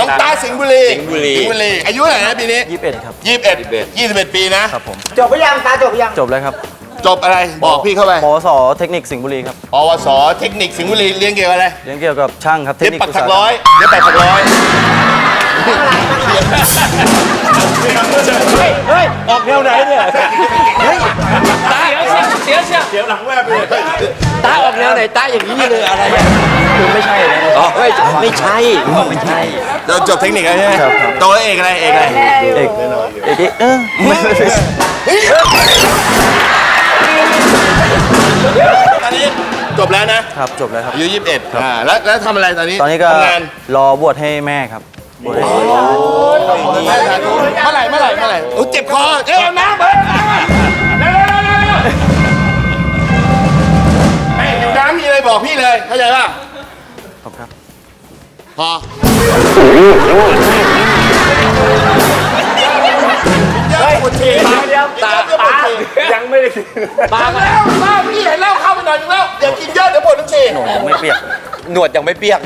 น้องตาสิงห์บุรีสิงห์บุรี สิงห์บุรี อายุเท่าไหร่นะปีนี้ยี่สิบเอ็ดครับ ยี่สิบเอ็ดยี่สิบเอ็ดปีนะ ครับผม จบหรือยังตาจบหรือยัง จบแล้วครับจบอะไรบอกพี่เข้าไปปวสเทคนิคสิงห์บุรีครับปวสเทคนิคสิงห์บุรีเรียนเกี่ยวกับอะไรเรียนเกี่ยวกับช่างครับเทคเย็บนิคปักอุตถัสากหกรรร้อมยเย็บปักถักร้อยออกแนวไหนเนี่ยตาเสียวเสียวเสียวหลังแวบเลย ตาออกแนวไหนตาอย่างนี้เลยอะไรอะคือไม่ใช่เลยอ๋อไม่ไม่ใช่ไม่ใช่เราจบเทคนิคแล้วใช่ไหมโตแล้วเอกอะไรเอกอะไรเอกเอกเออตอนนี้จบแล้วนะครับจบแล้วครับอายุยี่สิบเอ็ดอ่าแล้วแล้วทำอะไรตอนนี้ตอนนี้ก็ทำงานรอบวชให้แม่ครับบวชให้เมื่อไหร่เมื่อไหร่เมื่อไหร่โอ้เจ็บคอเอ้ยน้ำไป เลยเข้าใจป่ะขอบครับ พอเฮ้ยปวดฉี่เดี๋ยวตาตายังไม่ได้ตาแล้วตาพี่เห็นแล้วเข้าไปหน่อยนึงแล้วอย่ากินเยอะเดี๋ยวปวดทั้งฉี่หนูไม่เปียก หนวดยังไม่เปียก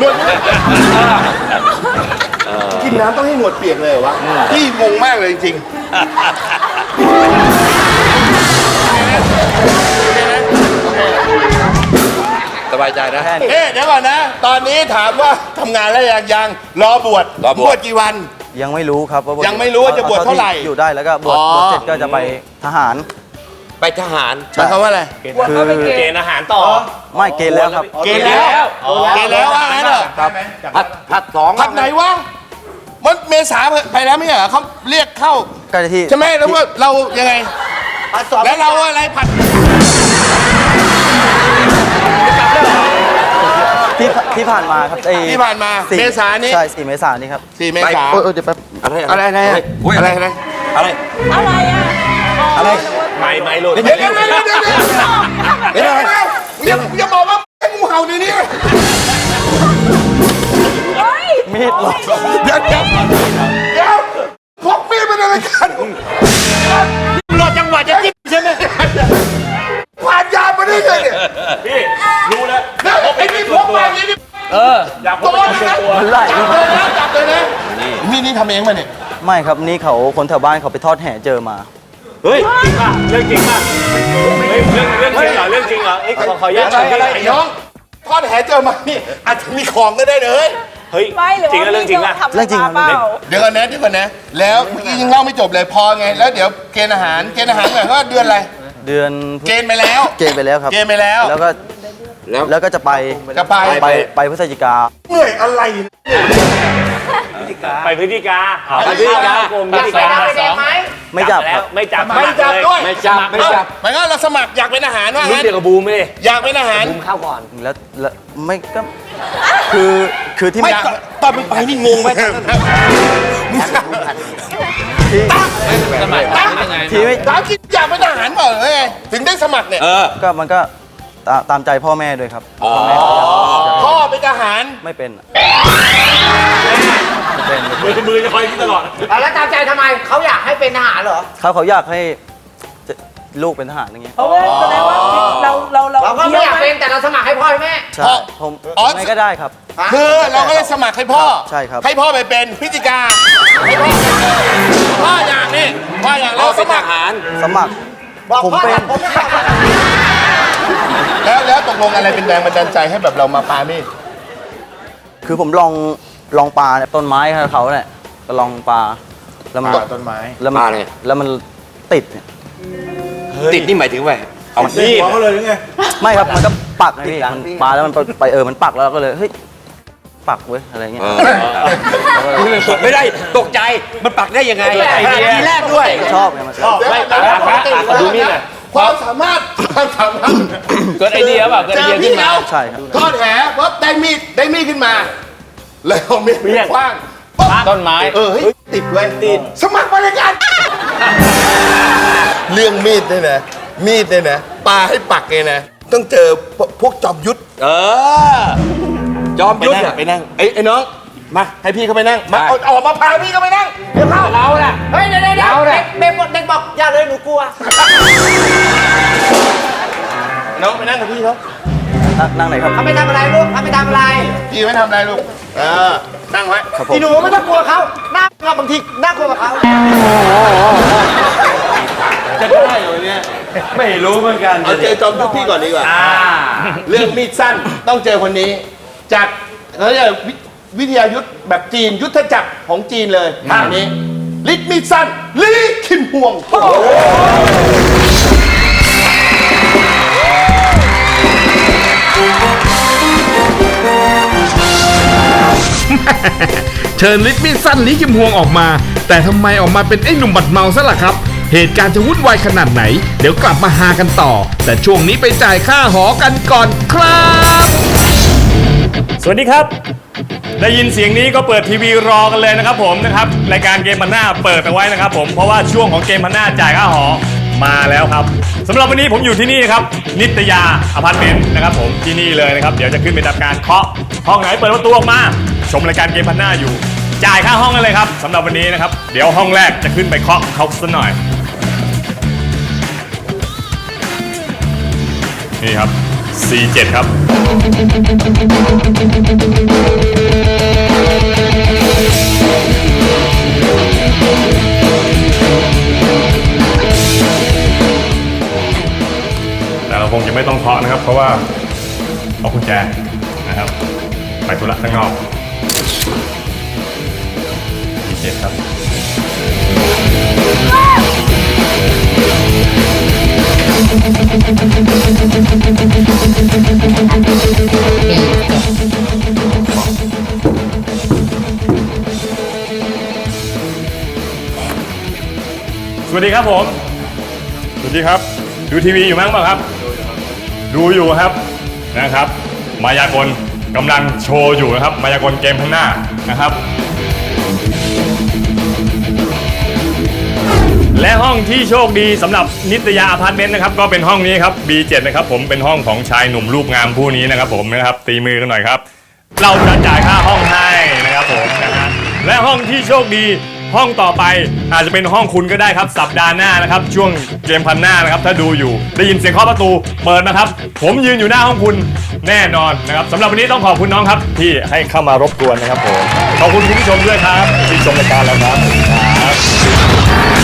กินน้ำต้องให้หนวดเปียกเลยเหรอวะพี่งงมากเลยจริง บายใจนะแค่นี้เอ๊ะเดี๋ยวก่อนนะ ตอนนี้ถามว่าทำงานแล้วยังยังรอบวชรอบวช กี่วัน ยังไม่รู้ครับว่าบวชยังไม่รู้ว่าจะบวชเท่าไหร่อยู่ได้แล้วก็บวชอ๋อ บวชเสร็จก็จะไปทหาร ไปทหารหมายความว่าอะไร คือเกณฑ์อาหารต่อ ไม่เกณฑ์แล้วครับ เกณฑ์แล้วเกณฑ์แล้วว่างั้นเหรอพัดพัดสองพักไหนวะมันเมษาไปแล้วไม่ใช่เหรอเขาเรียกเข้าก็ที่ใช่ไหมแล้วว่าเรายังไง แล้วเราอะไรผัด ที่ที่ผ่านมาครับไอ้ที่ผ่านมาสี่เมษานี้ ใช่สี่เมษายนนี้ครับสี่เมษา โอ้ยโอ้ยเดี๋ยวแป๊บอะไรอะไรอะไรอะอะไรอะไรอะไรอะไรอะอะไรไม่ไม่หลุดเดี๋ยวเดี๋ยวเดี๋ยวเดี๋ยวเดี๋ยวเดี๋ยวอย่าอย่าบอกว่าไอ้งูเห่าเดี๋ยวนี้เฮ้ยมีดหลอกเดี๋ยวเดี๋ยวเดี๋ยวพกมีดเป็นอะไรกันรอจังหวะจะจิ้มใช่ไหม ทำเองมาเนี่ยไม่ครับนี่เขาคนแถวบ้านเขาไปทอดแห่เจอมา เฮ้ยจริงป่ะเรื่องจริงป่ะเฮ้ยเรื่องเรื่องจริงเหรอเรื่องจริงเหรอเอ้ยขอขออนุญาตอะไรอะไรไอ้น้องทอดแหเจอมานี่อาจจะมีของก็ได้เลยเฮ้ยไม่หรือจริงว่าแล้วเรื่องจริงป่ะทำอะไรมาเปล่าเดี๋ยวก่อนนะเดี๋ยวก่อนนะ แล้วเมื่อกี้ยังเล่าไม่จบเลยพอไง แล้วเดี๋ยวเกณฑ์อาหารเกณฑ์อาหารหมายความว่าเดือนอะไรเดือนเกณฑ์ไปแล้ว เกณฑ์ไปแล้วครับเกณฑ์ไปแล้ว แล้วก็แล้วแล้วก็จะไปจะไป ไปไปพฤศจิกาเหนื่อยอะไร ไปพฤติกา ไปพฤติกาโกงพฤติกาไม่จับแล้ควรับไม่จับไม่จับด้วยไม่จับไม่จับหมายความว่าเราสมัครอยากเป็นอาหารว่ารุ่นงั้นเดียวกับบูมเลยอยากเป็นอาหารบูมเข้าก่อนแล้วแล้วไม่ก็คือคือที่ไม่ไม่ตอนมึงไปนี่งงไหมที่สมัยยังไงที่ไม่ถามคิดอยากเป็นอาหารเปล่าหรือไงถึงได้สมัครเนี่ยเออก็มันก็ตาตามใจพ่อแม่ด้วยครับอ๋อพ่อเป็นทหารไม่เป็นไม่ เป็นไม่เป็นมือมือจะคอยคิดตลอดแล้วตามใจทำไมเขาอยากให้เป็นทหารเหรอ เขาเขาอยากให้จะลูกเป็นทหารอย่างเงี้ยเพราะว่าแสดงว่าเราเราเราเราก็ไม่อยากเป็นแต่เราสมัครให้พ่อให้แม่ ใช่ผมอ๋อ ไม่ก็ได้ครับ คือเราก็เลยสมัครให้พ่อใช่ครับ ให้พ่อไปเป็นพิจิกาให้พ่อพ่ออยากนี่พ่ออยากแล้วสมัครสมัคร บอกผมพ่อเป็น ผมไม่อยากแล้วแล้วตกลงอะไรเป็นแรงบันดาลใจให้แบบเรามาปามีดคือผมลอง ลองปลาเนี่ยต้นไม้เขาเนี่ยก็ลองปลาแล้วมันต้นไม้แล้วมันปลาเนี่ย แล้วมันติดเนี่ยติดนี่หมายถึงว่าเอามีดไม่ครับมันก็ปักไงพี่มันปลาแล้วมันไปไปเออมันปักแล้วเราก็เลยเฮ้ยปักเว้ยอะไรเงี้ยไม่ได้ตกใจมันปักได้ยังไงไอเดียทีแรกด้วยชอบไงมันชอบไม่ตาดูนี่เลยความสามารถความสามารถเกิดไอเดียเปล่าเกิดไอเดียขึ้นมาใช่ครับทอดแหปุ๊บได้มีดได้มีดขึ้นมา เลยเอามีดไปคว้างปุ๊บต้นไม้ เออเฮ้ยติดไว้ติดสมัครบริการ เรื่องมีดเนี่ยนะ มีดเนี่ยนะปลาให้ปักเนี่ยนะ ต้องเจอพวกจอบยุทธเออ จอมยุทธอะไปนั่งไอ้ไอ้น้อง มาให้พี่เขาไปนั่ง มาได้เอาออกมาพาพี่เขาไปนั่ง เดี๋ยวเข้าเราแหละเฮ้ยเดี๋ยวเดี๋ยวเดี๋ยวเด็กเด็กบอกเด็กบอกอย่าเลยหนูกลัว น้องไปนั่งกับพี่เขา นั่งนั่งไหนครับ เขาไม่ทำอะไรลูกเขาไม่ทำอะไรพี่ไม่ทำอะไรลูกเออนั่งไว้อีหนูไม่ต้องกลัวเขาหน้ากลัวบางทีน่ากลัวกับเขาจะได้เหรอเนี่ยไม่รู้เหมือนกันเอาเจอจอมยุทธพี่ก่อนดีกว่าเรื่องมีดสั้นต้องเจอคนนี้ จากเขาเรียกวิวิทยายุทธแบบจีนยุทธจักรของจีนเลยท่านี้ลิดมีดสั้นลีคิมฮวง เชิญลิทมีสั้นลิคิมฮวงออกมา แต่ทำไมออกมาเป็นไอ้หนุ่มบัดเมาซะล่ะครับ เหตุการณ์จะวุ่นวายขนาดไหน เดี๋ยวกลับมาหากันต่อ แต่ช่วงนี้ไปจ่ายค่าหอกันก่อนครับ สวัสดีครับ ได้ยินเสียงนี้ก็เปิดทีวีรอกันเลยนะครับผมนะครับรายการเกมพันหน้าเปิดเอาไว้นะครับผมเพราะว่าช่วงของเกมพันหน้าจ่ายค่าหอ มาแล้วครับสำหรับวันนี้ผมอยู่ที่นี่ครับ นิตยาอพาร์ตเมนต์นะครับผมที่นี่เลยนะครับ เดี๋ยวจะขึ้นไปทำการเคาะห้องไหนเปิดประตูออกมา ชมรายการเกมพันหน้าอยู่ จ่ายค่าห้องกันเลยครับสำหรับวันนี้นะครับ เดี๋ยวห้องแรกจะขึ้นไปเคาะเขาสักหน่อย นี่ครับ C7 ครับแต่ คงจะไม่ต้องเคาะนะครับ เพราะว่าเอากุญแจนะครับ ไปธุระข้างนอกมีเจ็ครับสวัสดีครับผม สวัสดีครับ ดูทีวีอยู่มั้งเปล่าครับ ดูอยู่ครับนะครับ มายากลกำลังโชว์อยู่นะครับ มายากลเกมข้างหน้านะครับ และห้องที่โชคดีสำหรับนิตยาอพาร์ตเมนต์นะครับ ก็เป็นห้องนี้ครับ B7 นะครับผมเป็นห้องของชายหนุ่มรูปงามผู้นี้นะครับ ผมนะครับตีมือกันหน่อยครับ เราจะจ่ายค่าห้องให้นะครับผมนะฮะและห้องที่โชคดี ห้องต่อไปอาจจะเป็นห้องคุณก็ได้ครับสัปดาห์หน้านะครับ ช่วงเกมพันหน้านะครับ ถ้าดูอยู่ได้ยินเสียงเคาะประตูเปิดนะครับ ผมยืนอยู่หน้าห้องคุณแน่นอนนะครับสำหรับวันนี้ต้องขอบคุณน้องครับ ที่ให้เข้ามารบกวนนะครับผมขอบคุณคุณผู้ชมด้วยครับที่ชมรายการเราครับครับ